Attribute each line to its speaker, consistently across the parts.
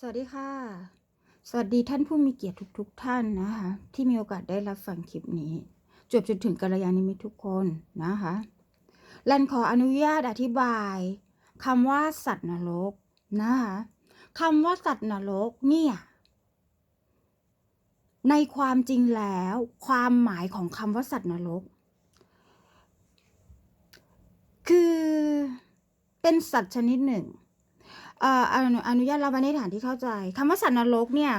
Speaker 1: สวัสดีค่ะ สวัสดีท่านผู้มีเกียรติทุก ๆ ท่านนะคะ ที่มีโอกาสได้รับฟังคลิปนี้จบจนถึงกัลยาณมิตรทุกคนนะคะรันขออนุญาตอธิบายคำว่าสัตว์นรกนะคะคำว่าสัตว์นรกเนี่ยในความจริงแล้ว ความหมายของคำว่าสัตว์นรก คือเป็นสัตว์ชนิดหนึ่ง เอ่ออนุอนุญาตเราไว้ในฐานที่เข้าใจคำว่าสัตว์นรกเนี่ย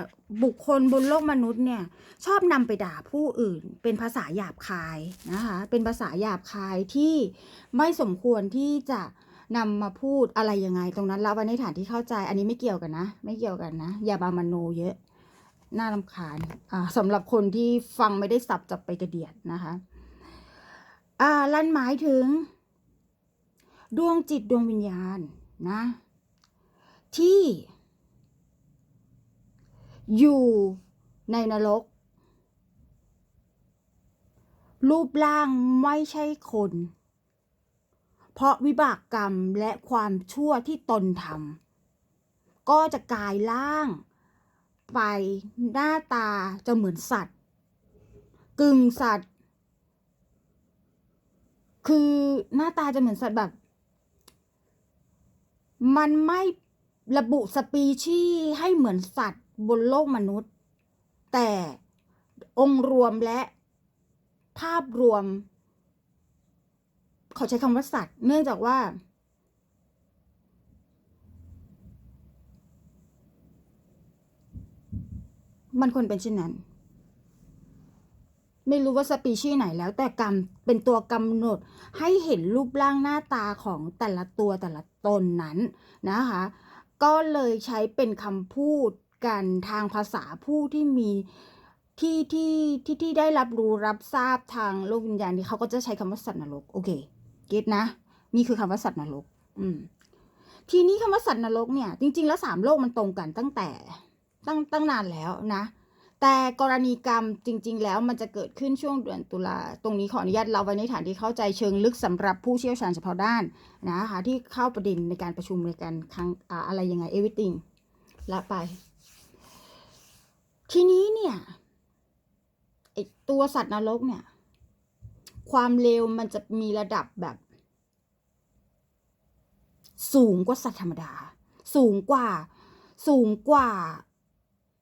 Speaker 1: บุคคลบนโลกมนุษย์เนี่ย ชอบนำไปด่าผู้อื่น เป็นภาษาหยาบคายนะคะ เป็นภาษาหยาบคายที่ไม่สมควรที่จะนำมาพูดอะไรยังไง ตรงนั้นเราไว้ในฐานที่เข้าใจ อันนี้ไม่เกี่ยวกันนะ ไม่เกี่ยวกันนะ อย่าบามโนเยอะ น่ารำคาญอ่าสำหรับคนที่ฟังไม่ได้สับจับไปกระเดียดนะคะอ่าลั่นหมายถึง ดวงจิตดวงวิญญาณนะ ที่ อยู่ในนรก รูปร่างไม่ใช่คน เพราะวิบากกรรมและความชั่วที่ตนทำก็จะกลายร่าง ไปหน้าตาจะเหมือนสัตว์ กึ่งสัตว์ คือหน้าตาจะเหมือนสัตว์แบบ มันไม่ ระบุสปีชีส์ให้เหมือนสัตว์บนโลกมนุษย์ แต่องค์รวมและภาพรวมขอใช้คำว่าสัตว์ เนื่องจากว่า มันควรเป็นเช่นนั้น ไม่รู้ว่าสปีชีส์ไหนแล้ว แต่กรรมเป็นตัวกำหนดให้เห็นรูปร่างหน้าตาของแต่ละตัวแต่ละตนนั้นนะคะ ก็เลยใช้เป็นคำพูดกันทางภาษาผู้ที่มีที่ที่ที่ที่ได้รับรู้รับทราบทางโลกวิญญาณนี่เขาก็จะใช้คำว่าสัตว์นรกโอเคเก็ตนะ นี่คือคำว่าสัตว์นรก อืม ทีนี้คำว่าสัตว์นรกเนี่ย จริง ๆ แล้วสามโลกมันตรงกันตั้งแต่ตั้งตั้งนานแล้วนะ แต่กรณีกรรมจริง ๆ แล้วมันจะเกิดขึ้นช่วงเดือนตุลาตรงนี้ขออนุญาตเราไว้ในฐานที่เข้าใจเชิงลึกสำหรับผู้เชี่ยวชาญเฉพาะด้านนะคะที่เข้าประเด็นในการประชุมในการครั้งอะไรยังไง everything ละไป ทีนี้เนี่ยตัวสัตว์นรกเนี่ย ความเร็วมันจะมีระดับแบบ สูงกว่าสัตว์ธรรมดา สูงกว่าสูงกว่า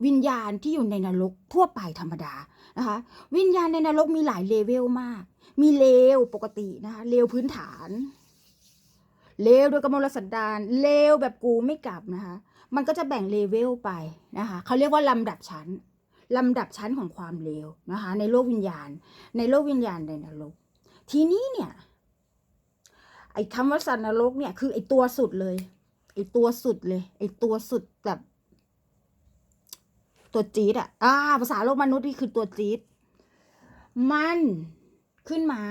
Speaker 1: วิญญาณที่อยู่ในนรกทั่วไปธรรมดานะคะ วิญญาณในนรกมีหลายเลเวลมาก มีเลวปกตินะคะเลวพื้นฐานเลวโดยกำมลสันดานเลวแบบกูไม่กลับนะคะ มันก็จะแบ่งเลเวลไปนะคะเขาเรียกว่าลำดับชั้นลำดับชั้นของความเลวนะคะ ในโลกวิญญาณ ในโลกวิญญาณในนรก ทีนี้เนี่ย ไอ้คำว่าสัตว์นรกเนี่ยคือไอ้ตัวสุดเลยไอ้ตัวสุดเลยไอ้ตัวสุดแบบ ตัวจี๊ดอะอ่าภาษาโลกมนุษย์นี่คือตัวจี๊ดมันขึ้นมา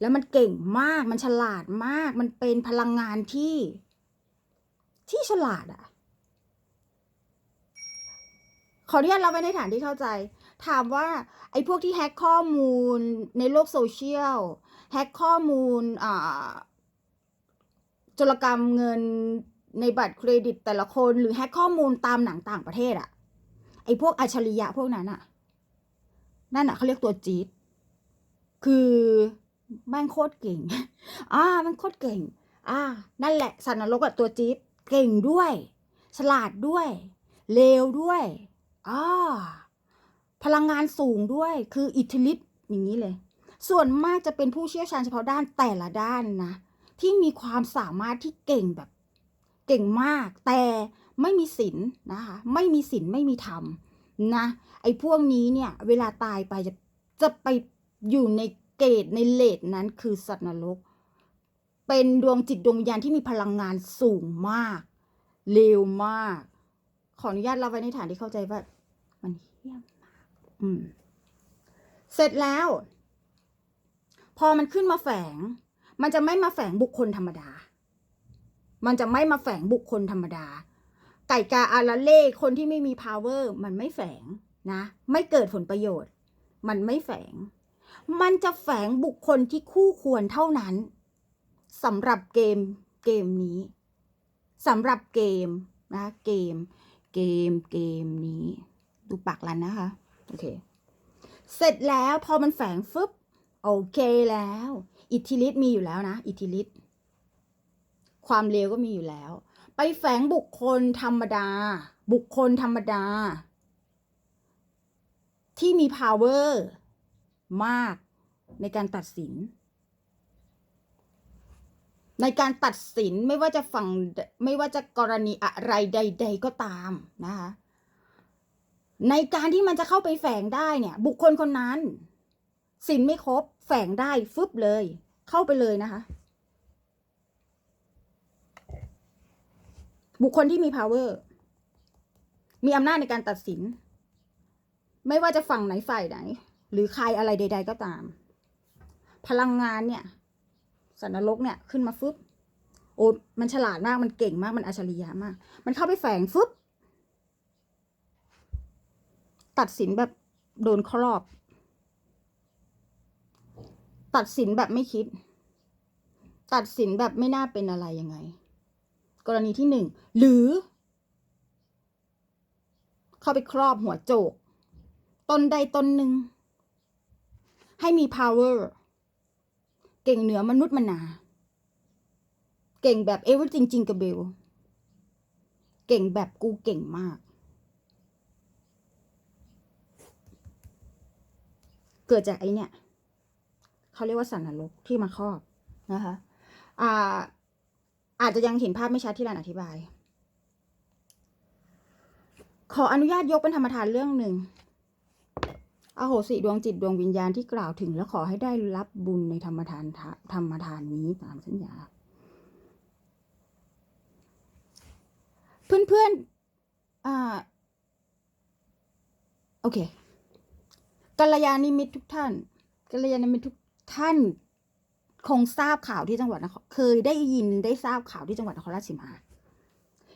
Speaker 1: แล้วมันเก่งมากมันฉลาดมาก มันเป็นพลังงานที่ ที่ฉลาดอะขออนุญาตเราไว้ในฐานที่เข้าใจ ถามว่า ไอ้พวกที่แฮ็กข้อมูลในโลกโซเชียลแฮ็กข้อมูลอ่าจรกรรมเงิน ในบัตรเครดิตแต่ละคนหรือแฮกข้อมูลตามหนังต่างประเทศอะไอพวกอัจฉริยะพวกนั้นอะนั่นอะเขาเรียกตัวจี๊ดคือแม่งโคตรเก่ง อ่าแม่งโคตรเก่ง อ่า นั่นแหละสัตว์นรกอะตัวจี๊ดเก่งด้วย ฉลาดด้วย เลวด้วยอ่าพลังงานสูงด้วย คืออิทธิฤทธิ์อย่างนี้เลย ส่วนมากจะเป็นผู้เชี่ยวชาญเฉพาะด้านแต่ละด้านนะ ที่มีความสามารถที่เก่งแบบ เก่งมาก แต่ไม่มีศีลนะคะ ไม่มีศีลไม่มีธรรมนะ ไอ้พวกนี้เนี่ย เวลาตายไปจะจะไปอยู่ในเกรดในเลดนั้นคือสัตว์นรก เป็นดวงจิตดวงวิญญาณที่มีพลังงานสูงมาก เร็วมาก ขออนุญาตเราไว้ในฐานที่เข้าใจว่า มันเฮี้ยมมาก อืม เสร็จแล้ว พอมันขึ้นมาแฝง มันจะไม่มาแฝงบุคคลธรรมดา มันจะไม่มาแฝงบุคคลธรรมดา ไก่กาอาราเล่คนที่ไม่มี power มันไม่แฝงนะ ไม่เกิดผลประโยชน์ มันไม่แฝง มันจะแฝงบุคคลที่คู่ควรเท่านั้นสำหรับเกมเกมนี้สำหรับเกมนะเกม เกมเกมนี้ ดูปากรันนะคะโอเคเสร็จแล้วพอมันแฝงฟึบโอเคแล้ว อิทธิฤทธิ์มีอยู่แล้วนะ อิทธิฤทธิ์ ความเลวก็มีอยู่แล้ว ไปแฝงบุคคลธรรมดา บุคคลธรรมดา ที่มี power มากในการตัดสิน ในการตัดสินไม่ว่าจะฝั่งไม่ว่าจะกรณีอะไรใด ๆ ก็ตามนะคะในการที่มันจะเข้าไปแฝงได้เนี่ย บุคคลคนนั้นสินไม่ครบแฝงได้ฟึบเลย เข้าไปเลยนะคะ บุคคลที่มี power มีอำนาจในการตัดสิน ไม่ว่าจะฝั่งไหนฝ่ายไหน หรือใครอะไรใด ๆ ก็ตาม พลังงานเนี่ยสันนรกเนี่ยขึ้นมาฟึบโอ้มันฉลาดมากมันเก่งมากมันอัจฉริยะมาก มันเข้าไปแฝงฟึบตัดสินแบบโดนครอบ ตัดสินแบบไม่คิด ตัดสินแบบไม่น่าเป็นอะไรยังไง กรณีที่หนึ่งหรือ เข้าไปครอบหัวโจกตนใดตนหนึ่ง ให้มี power เก่งเหนือมนุษย์มนา เก่งแบบ everything จริงกับเบลเก่งแบบกูเก่งมาก เกิดจากไอเนี่ย เขาเรียกว่าสันนรกที่มาครอบนะคะ อ่า อาจจะยังเห็นภาพไม่ชัดที่รันอธิบาย ขออนุญาตยกเป็นธรรมทานเรื่องหนึ่งอโหสิดวงจิตดวงวิญญาณที่กล่าวถึง แล้วขอให้ได้รับบุญในธรรมทานธรรมทานนี้ตามสัญญา เพื่อนเพื่อนๆอ่าโอเคกัลยาณมิตรทุกท่านกัลยาณมิตรทุกท่าน คงทราบข่าวที่จังหวัดนครเคยได้ยินได้ทราบข่าวที่จังหวัดนครราชสีมา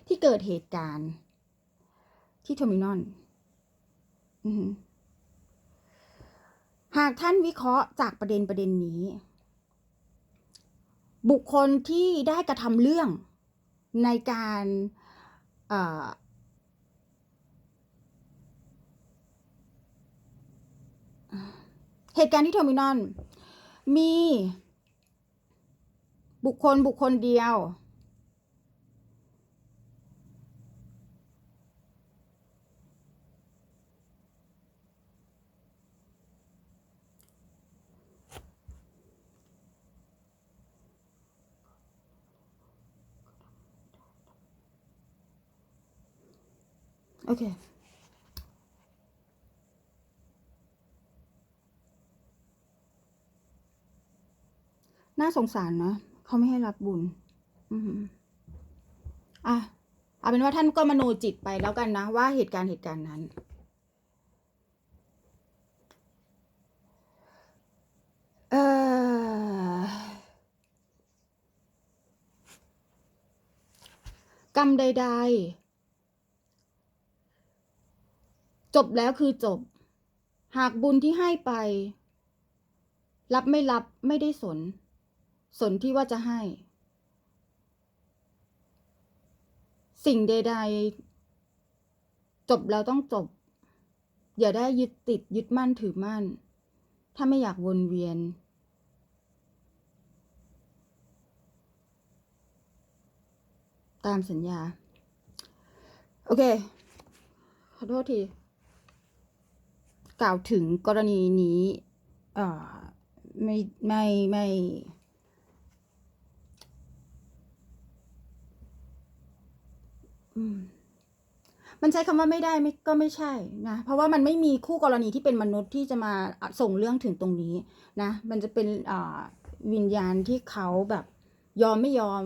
Speaker 1: ที่เกิดเหตุการณ์ที่เทอร์มินอลหากท่านวิเคราะห์จากประเด็นประเด็นนี้ บุคคลที่ได้กระทำเรื่องในการเหตุการณ์ที่เทอร์มินอลมี บุคคลบุคคลเดียว โอเคน่าสงสารนะ เขาไม่ให้รับบุญ อืออะเอาเป็นว่าท่านก็มโนจิตไปแล้วกันนะ ว่าเหตุการณ์เหตุการณ์นั้น เอ่อกรรมใด ๆ จบแล้วคือจบ หากบุญที่ให้ไป รับไม่รับไม่ได้สน สนที่ว่าจะให้ สิ่งใด ๆ จบแล้วต้องจบ อย่าได้ยึดติดยึดมั่นถือมั่น ถ้าไม่อยากวนเวียน ตามสัญญา โอเค ขอโทษที กล่าวถึงกรณีนี้ เอ่อ ไม่ ไม่ ไม่อืม มันใช้คำว่าไม่ได้ไม่ก็ไม่ใช่นะ เพราะว่ามันไม่มีคู่กรณีที่เป็นมนุษย์ที่จะมาส่งเรื่องถึงตรงนี้นะ มันจะเป็นวิญญาณที่เขาแบบยอมไม่ยอม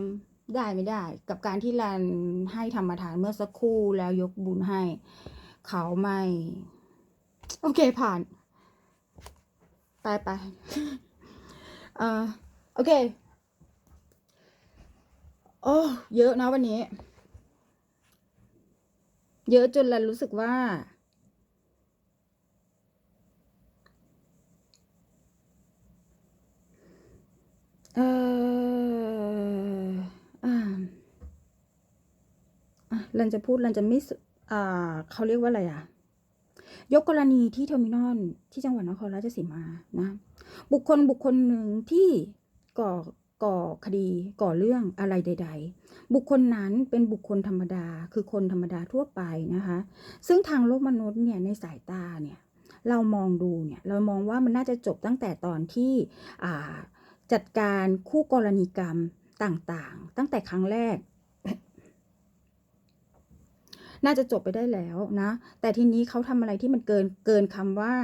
Speaker 1: ได้ไม่ได้ กับการที่รันให้ธรรมทานเมื่อสักครู่แล้วยกบุญให้ เขาไม่ โอเคผ่าน ไปไปเออโอเค โอ้เยอะนะวันนี้ เยอะจนเรารู้สึกว่า เอออ่าอะเรารันจะพูดรันจะไม่สอ่าเขาเรียกว่าอะไรอะ ยกกรณีที่เทอร์มินอลที่จังหวัดนครราชสีมานะ บุคคลบุคคลหนึ่งที่ก่อก่อคดีก่อเรื่องอะไรใด ๆ บุคคลนั้นเป็นบุคคลธรรมดาคือคนธรรมดาทั่วไปนะคะ ซึ่งทางโลกมนุษย์เนี่ยในสายตาเนี่ยเรามองดูเนี่ยเรามองว่ามันน่าจะจบตั้งแต่ตอนที่จัดการคู่กรณีกรรมต่างๆ ตั้งแต่ครั้งแรก น่าจะจบไปได้แล้วนะ แต่ทีนี้เขาทำอะไรที่มันเกินเกินคำว่า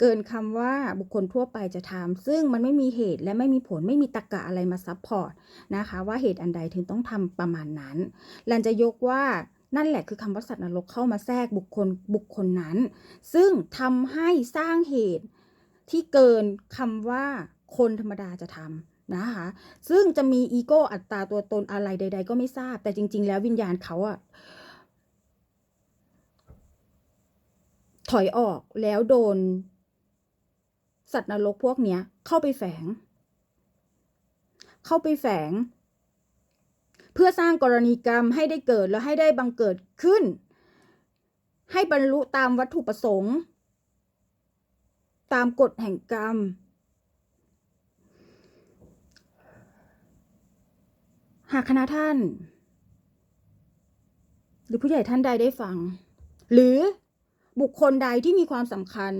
Speaker 1: เกินคำว่าบุคคลทั่วไปจะทำซึ่งมันไม่มีเหตุและไม่มีผลไม่มีตรรกะอะไรมาซับพอร์ตนะคะว่าเหตุอันใดถึงต้องทำประมาณนั้นลันจะยกว่านั่นแหละคือคำว่าสัตว์นรกเข้ามาแทรกบุคคลบุคคลนั้น ซึ่งทำให้สร้างเหตุที่เกินคำว่าคนธรรมดาจะทำนะคะ ซึ่งจะมีอีโก้อัตตาตัวตนอะไรใด ๆ ก็ไม่ทราบ แต่จริง ๆ แล้ววิญญาณเขาอะถอยออกแล้วโดน สัตว์นรกพวกเนี้ยเข้าไปแฝง เข้าไปแฝง เพื่อสร้างกรณีกรรมให้ได้เกิดและให้ได้บังเกิดขึ้น ให้บรรลุตามวัตถุประสงค์ ตามกฎแห่งกรรม หากคณะท่าน หรือผู้ใหญ่ท่านใดได้ฟัง หรือบุคคลใดที่มีความสำคัญ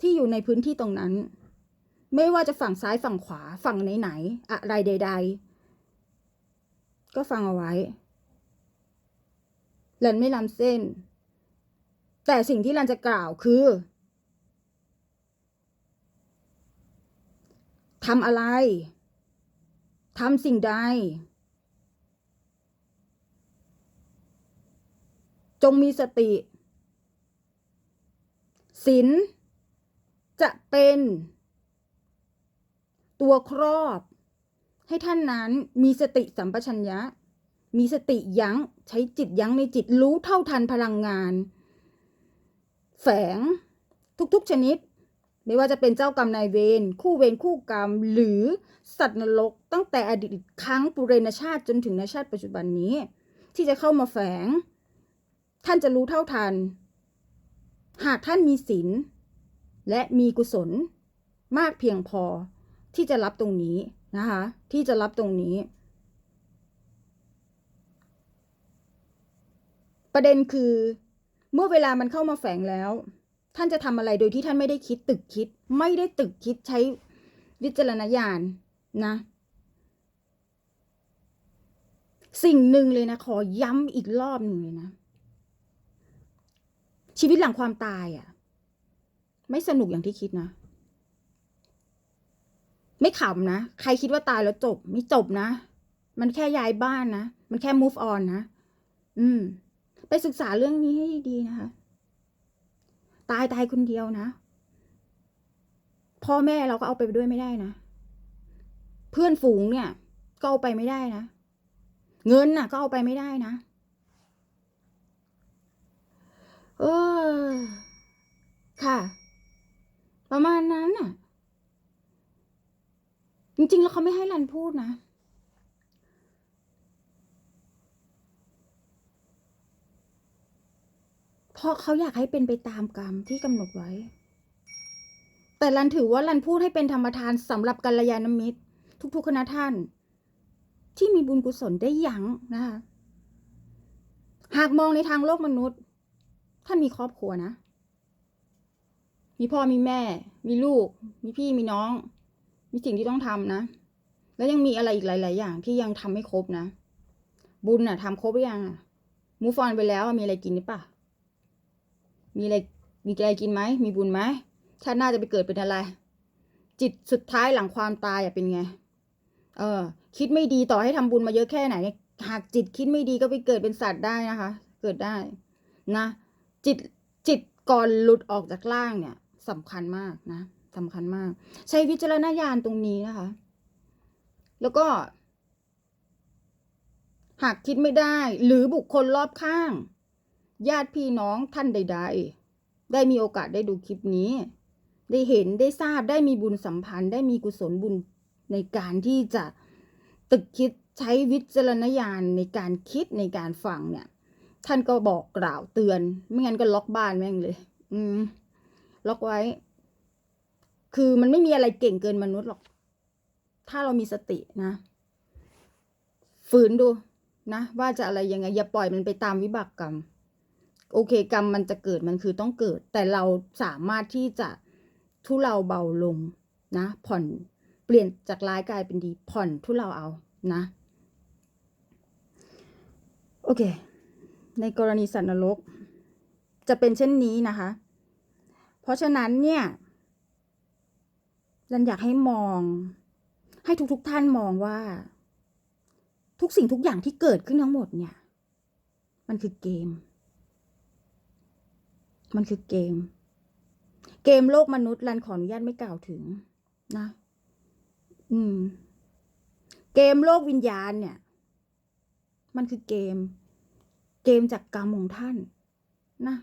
Speaker 1: ที่อยู่ในพื้นที่ตรงนั้น ไม่ว่าจะฝั่งซ้ายฝั่งขวาฝั่งไหนๆอะไรใด ๆ ก็ฟังเอาไว้ลันไม่ล้ำเส้น แต่สิ่งที่ลันจะกล่าวคือทำอะไรทำสิ่งใด จงมีสติศีล จะเป็นตัวครอบ ให้ท่านนั้นมีสติสัมปชัญญะ มีสติยัง้งใช้จิตยั้งในจิตรู้เท่าทันพลังงาน แฝงทุกๆชนิด ไม่ว่าจะเป็นเจ้ากรรมนายเวรคู่เวรคู่กรรม หรือสัตว์นรกตั้งแต่อดีตครั้งปุเรณชาติจนถึงในชาติปัจจุบันนี้ ที่จะเข้ามาแฝง ท่านจะรู้เท่าทัน หากท่านมีศีล และมีกุศลมากเพียงพอที่จะรับตรงนี้นะคะ ที่จะรับตรงนี้ ประเด็นคือ เมื่อเวลามันเข้ามาแฝงแล้ว ท่านจะทำอะไรโดยที่ท่านไม่ได้คิดตึกคิด ไม่ได้ตึกคิดใช้วิจารณญาณนะ สิ่งหนึ่งเลยนะ ขอย้ำอีกรอบหนึ่งเลยนะ ชีวิตหลังความตายอะ่ะ ไม่สนุกอย่างที่คิดนะ ไม่ขำนะ ใครคิดว่าตายแล้วจบ ไม่จบนะ มันแค่ย้ายบ้านนะ มันแค่ move on นะ อืม ไปศึกษาเรื่องนี้ให้ดีนะคะ ตายตายคนเดียวนะ พ่อแม่เราก็เอาไปด้วยไม่ได้นะ เพื่อนฝูงเนี่ย ก็เอาไปไม่ได้นะ เงินน่ะ ก็เอาไปไม่ได้นะ เออ ค่ะ ประมาณนั้นน่ะ จริงๆ แล้วเขาไม่ให้รันพูดนะเพราะเขาอยากให้เป็นไปตามกรรมที่กำหนดไว้ แต่รันถือว่ารันพูดให้เป็นธรรมทานสำหรับกัลยาณมิตร ทุกๆคณะท่าน ที่มีบุญกุศลได้ยั้งนะคะ หากมองในทางโลกมนุษย์ ท่านมีครอบครัวนะ มีพ่อมีแม่ มีลูก มีพี่มีน้อง มีสิ่งที่ต้องทำนะ แล้วยังมีอะไรอีกหลาย ๆ อย่างที่ยังทำไม่ครบนะ บุญน่ะทำครบหรือยังอะมูฟอนไปแล้วมีอะไรกินหรือเปล่ามีอะไรมีอะไรกินไหมมีบุญไหมชาติหน้าจะไปเกิดเป็นอะไร จิตสุดท้ายหลังความตายอะเป็นไง เออ คิดไม่ดีต่อให้ทำบุญมาเยอะแค่ไหนหากจิตคิดไม่ดีก็ไปเกิดเป็นสัตว์ได้นะคะ เกิดได้นะ จิตจิตก่อนหลุดออกจากร่างเนี่ย สำคัญมากนะสำคัญมาก ใช้วิจารณญาณตรงนี้นะคะ แล้วก็ หากคิดไม่ได้ หรือบุคคลรอบข้าง ญาติพี่น้องท่านใด ๆ ได้มีโอกาสได้ดูคลิปนี้ ได้เห็นได้ทราบได้มีบุญสัมพันธ์ ได้มีกุศลบุญในการที่จะตึกคิดใช้วิจารณญาณในการคิดในการฟังเนี่ย ท่านก็บอกกล่าวเตือน ไม่งั้นก็ล็อกบ้านแม่งเลย อืม ล็อกไว้ คือมันไม่มีอะไรเก่งเกินมนุษย์หรอก ถ้าเรามีสตินะ ฝืนดูนะ ว่าจะอะไรยังไง อย่าปล่อยมันไปตามวิบากกรรม โอเค กรรมมันจะเกิดมันคือต้องเกิด แต่เราสามารถที่จะทุเลาเบาลงนะ ผ่อนเปลี่ยนจากร้ายกลายเป็นดี ผ่อนทุเลาเอานะ โอเค ในกรณีสัตว์นรกจะเป็นเช่นนี้นะคะ ราะฉะนั้นเนี่ยฉันอยากให้มอง ให้ทุกๆทท่านมองว่า ทุกสิ่งทุกอย่างที่เกิดขึ้นทั้งหมดเนี่ย มันคือเกม มันคือเกม เกมโลกมนุษย์รันขออนุญาตไม่กล่าวถึงนะ อืม เกมโลกวิญญาณเนี่ย มันคือเกม เกมจากกรรมของท่าน นะ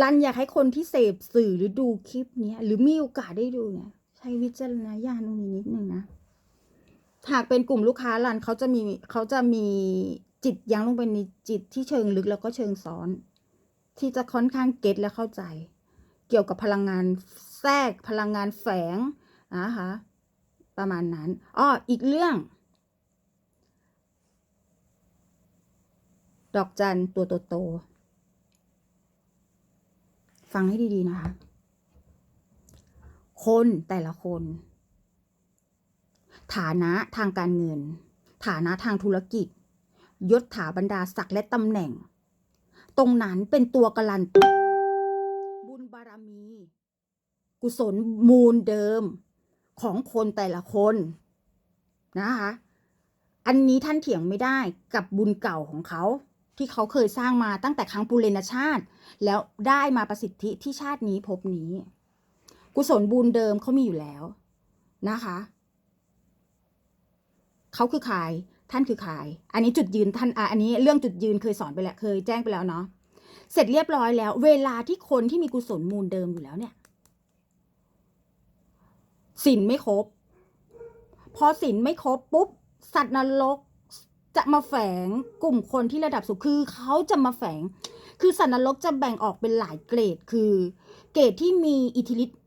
Speaker 1: รันอยากให้คนที่เสพสื่อหรือดูคลิปเนี้ย หรือมีโอกาสได้ดูเนี่ย ใช้วิจารณญาณตรงนี้นิดนึงนะหากเป็นกลุ่มลูกค้ารันเขาจะมีเขาจะมีจิตยั้งลงไปในจิตที่เชิงลึกแล้วก็เชิงซ้อน ที่จะค่อนข้างเก็ตและเข้าใจ เกี่ยวกับพลังงานแทรกพลังงานแฝงนะคะประมาณนั้นอ้ออีกเรื่อง ดอกจันตัวโตๆ ฟังให้ดีๆนะคะ คนแต่ละคน ฐานะทางการเงิน ฐานะทางธุรกิจ ยศถาบรรดาศักดิ์และตำแหน่ง ตรงนั้นเป็นตัวการันตบุญบารมี กุศลมูลเดิมของคนแต่ละคนนะคะ อันนี้ท่านเถียงไม่ได้กับบุญเก่าของเขา ที่เขาเคยสร้างมาตั้งแต่ครั้งปุเรนชาติ แล้วได้มาประสิทธิที่ชาตินี้ภพนี้ กุศลบุญเดิมเขามีอยู่แล้วนะคะเขาคือใครท่านคือใครอันนี้จุดยืนท่านอะอันนี้เรื่องจุดยืนเคยสอนไปแล้วเคยแจ้งไปแล้วเนาะเสร็จเรียบร้อยแล้ว เวลาที่คนที่มีกุศลมูลเดิมอยู่แล้วเนี่ยสินไม่ครบ พอสินไม่ครบปุ๊บ สัตว์นรก จะมาแฝงกลุ่มคนที่ระดับสูงคือเขาจะมาแฝง คือสัตว์นรกจะแบ่งออกเป็นหลายเกรด คือ เกรดที่มีอิทธิฤทธิ์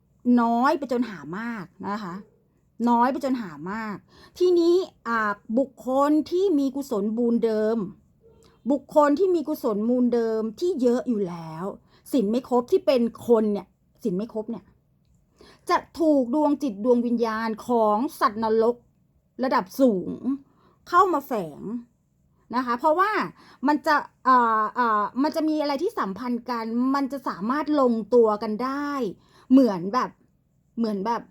Speaker 1: น้อยไปจนหามากนะคะ น้อยไปจนหามาก ทีนี้บุคคลที่มีกุศลบูญเดิม บุคคลที่มีกุศลมูลเดิมที่เยอะอยู่แล้วสินไม่ครบที่เป็นคนเนี่ยสินไม่ครบเนี่ยจะถูกดวงจิตดวงวิญญาณของสัตว์นรกระดับสูง เข้ามาแฝงนะคะ เพราะว่ามันจะอ่าอ่ามันจะมีอะไรที่สัมพันธ์กัน มันจะสามารถลงตัวกันได้ เหมือนแบบเหมือนแบบ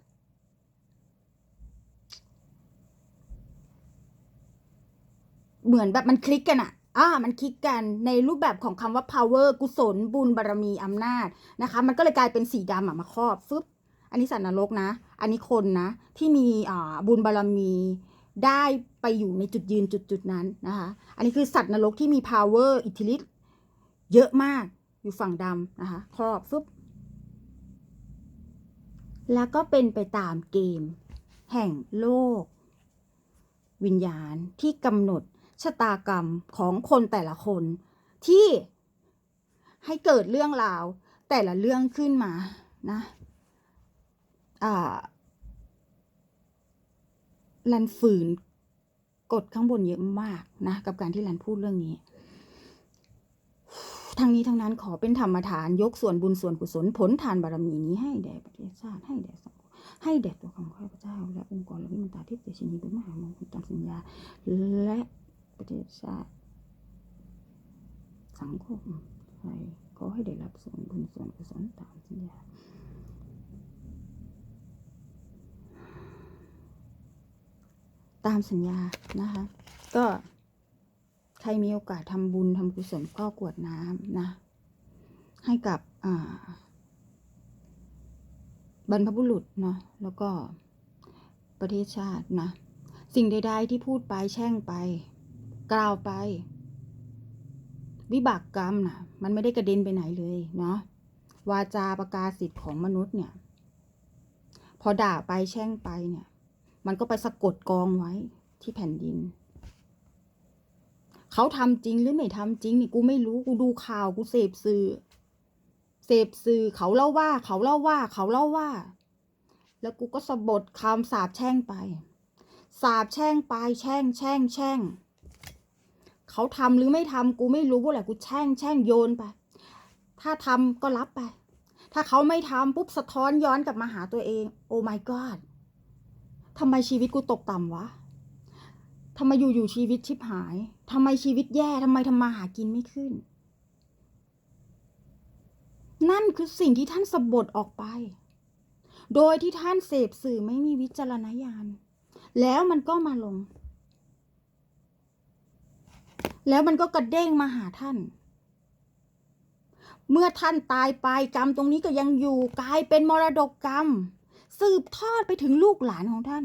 Speaker 1: เหมือนแบบมันคลิกกันอะอ่ามันคลิกกันในรูปแบบของคำว่า power กุศล บุญบารรมีอำนาจนะคะ มันก็เลยกลายเป็นสีดำมาครอบฟึบอันนี้สัตว์นรกนะ อันนี้คนนะ ที่มีอ่าบุญบารรมี ได้ไปอยู่ในจุดยืนจุดๆนั้นนะคะ อันนี้คือสัตว์นรกที่มี power อิทธิฤทธิ์เยอะมากอยู่ฝั่งดำนะคะ ครอบฟึบแล้วก็เป็นไปตามเกม แห่งโลก วิญญาณที่กำหนดชะตากรรมของคนแต่ละคนที่ให้เกิดเรื่องราวแต่ละเรื่องขึ้นมานะอ่า ลันฝืนกดข้างบนเยอะมากนะ กับการที่ลันพูดเรื่องนี้ทั้งนี้ทั้งนั้นขอเป็นธรรมทาน ยกส่วนบุญส่วนกุศลผลทานบารมีนี้ให้แด่ประเทศชาติให้แด่สังคมให้แด่ตัวของข้าพเจ้า และองค์กรและวิมตาทิพย์เตชินีบุญมหามงคลตามสัญญา และประเทศชาติ สังคมไทยขอให้ได้รับส่วนบุญส่วนกุศลตามสัญญา ตามสัญญานะคะ ก็ใครมีโอกาสทำบุญทำกุศลก็กวดน้ำนะ ให้กับบรรพบุรุษเนาะแล้วก็ประเทศชาตินะ สิ่งใด ๆ ที่พูดไปแช่งไป กล่าวไป วิบากกรรมนะมันไม่ได้กระเด็นไปไหนเลยเนาะวาจาประกาศสิทธิ์ของมนุษย์เนี่ย พอด่าไปแช่งไปเนี่ย มันก็ไปสะกดกองไว้ที่แผ่นดิน เขาทำจริงหรือไม่ทำจริงนี่กูไม่รู้กูดูข่าวกูเสพสื่อ เสพสื่อเขาเล่าว่า เขาเล่าว่า เขาเล่าว่า แล้วกูก็สะบดคำสาบแช่งไป สาบแช่งไปแช่งแช่งแช่งเขาทำหรือไม่ทำกูไม่รู้แหละกูแช่งแช่งโยนไป ถ้าทำก็รับไป ถ้าเขาไม่ทำปุ๊บสะท้อนย้อนกลับมาหาตัวเอง โอ้ my god ทำไมชีวิตกูตกต่ำวะทำไมอยู่ๆชีวิตชิบหายทำไมชีวิตแย่ทำไมทำมาหากินไม่ขึ้น นั่นคือสิ่งที่ท่านสบดออกไป โดยที่ท่านเสพสื่อไม่มีวิจารณญาณ แล้วมันก็มาลง แล้วมันก็กระเด้งมาหาท่าน เมื่อท่านตายไปกรรมตรงนี้ก็ยังอยู่กลายเป็นมรดกกรรม สืบทอดไปถึงลูกหลานของท่าน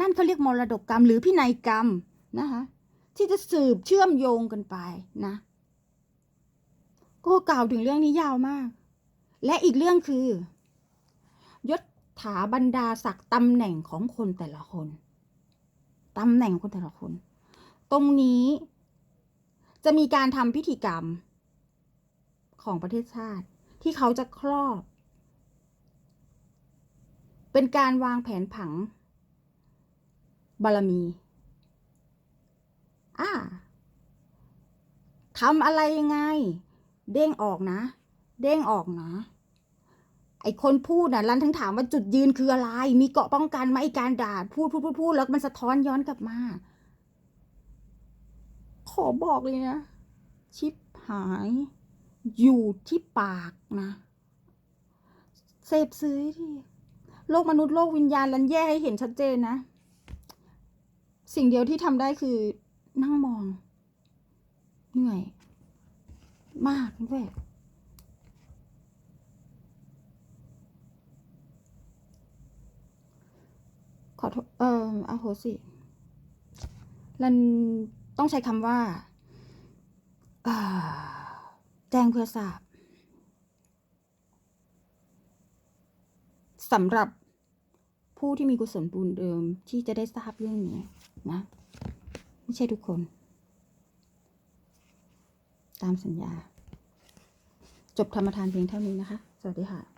Speaker 1: นั่นเขาเรียกมรดกกรรมหรือพินัยกรรมนะคะที่จะสืบเชื่อมโยงกันไปนะ ก็กล่าวถึงเรื่องนี้ยาวมาก และอีกเรื่องคือยศถาบรรดาศักดิ์ตำแหน่งของคนแต่ละคนตำแหน่งคนแต่ละคน ตรงนี้จะมีการทำพิธีกรรมของประเทศชาติที่เขาจะครอบ เป็นการวางแผนผัง บารมี อ่าทำอะไรยังไง เด้งออกนะ เด้งออกนะ ไอคนพูดน่ะรันทั้งถามว่าจุดยืนคืออะไร มีเกาะป้องกันไหมไอการด่าพูดพูดพูดพูดแล้วมันสะท้อนย้อนกลับมา ขอบอกเลยนะ ชิปหาย อยู่ที่ปากนะ เสพซื้อที่ โลกมนุษย์โลกวิญญาณรันแยกให้เห็นชัดเจนนะ สิ่งเดียวที่ทำได้คือนั่งมอง เหนื่อย มากด้วยขอโทษเอ่ออโหสิรันต้องใช้คำว่าแจ้งเพื่อทราบสำหรับ ผู้ที่มีกุศลบุญเดิมที่จะได้ทราบเรื่องนี้นะ ไม่ใช่ทุกคน ตามสัญญา จบธรรมทานเพียงเท่านี้นะคะ สวัสดีค่ะ